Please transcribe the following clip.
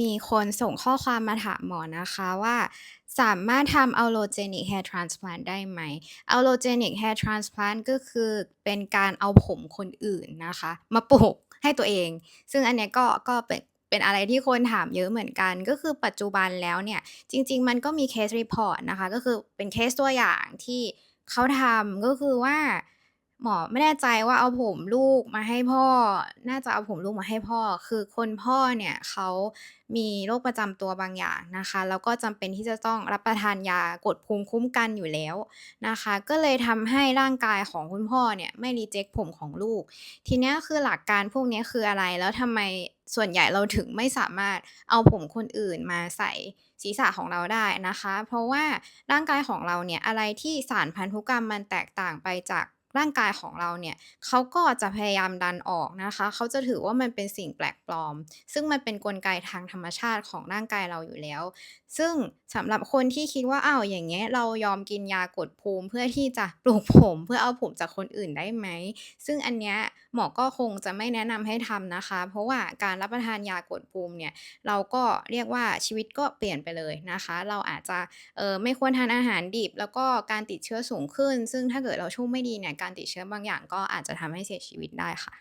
มีคนส่งข้อความมาถามหมอนะคะว่าสามารถทำ Allogenic Hair Transplant ได้ไหม Allogenic Hair Transplant ก็คือเป็นการเอาผมคนอื่นนะคะ มาปลูกให้ตัวเอง ซึ่งอันเนี้ยก็ก็เป็นเป็นอะไรที่คนถามเยอะเหมือนกัน ก็คือปัจจุบันแล้วเนี่ย จริง ๆ มันก็มี Case Report นะคะ ก็คือเป็นเคสตัวอย่างที่เขาทำก็คือว่า หมอไม่แน่ใจว่าเอาผมลูกมาให้พ่อ น่าจะเอาผมลูกมาให้พ่อ คือคนพ่อเนี่ยเขามีโรคประจำตัวบางอย่างนะคะ แล้วก็จำเป็นที่จะต้องรับประทานยากดภูมิคุ้มกันอยู่แล้วนะคะ ก็เลยทำให้ร่างกายของคุณพ่อเนี่ยไม่รีเจกต์ผมของลูก ทีเนี้ยคือหลักการพวกเนี้ยคืออะไร แล้วทำไมส่วนใหญ่เราถึงไม่สามารถเอาผมคนอื่นมาใส่ศีรษะของเราได้นะคะ เพราะว่าร่างกายของเราเนี่ยอะไรที่สารพันธุกรรมมันแตกต่างไปจาก ร่างกายของเราเนี่ยเขาก็จะพยายามดันออกนะคะเขาจะถือว่ามันเป็นสิ่งแปลกปลอม ซึ่งมันเป็นกลไกทางธรรมชาติของร่างกายเราอยู่แล้ว ซึ่งสำหรับคนที่คิดว่าอ้าวอย่างเงี้ยเรายอมกินยากดภูมิเพื่อที่จะปลูกผมเพื่อเอาผมจากคนอื่นได้ไหม ซึ่งอันเนี้ยหมอก็คงจะไม่แนะนำให้ทำนะคะ เพราะว่าการรับประทานยากดภูมิเนี่ยเราก็เรียกว่าชีวิตก็เปลี่ยนไปเลยนะคะ เราอาจจะเออไม่ควรทานอาหารดิบ แล้วก็การติดเชื้อสูงขึ้น ซึ่งถ้าเกิดเราโชคไม่ดีเนี่ยการติดเชื้อบางอย่างก็อาจจะทำให้เสียชีวิตได้ค่ะ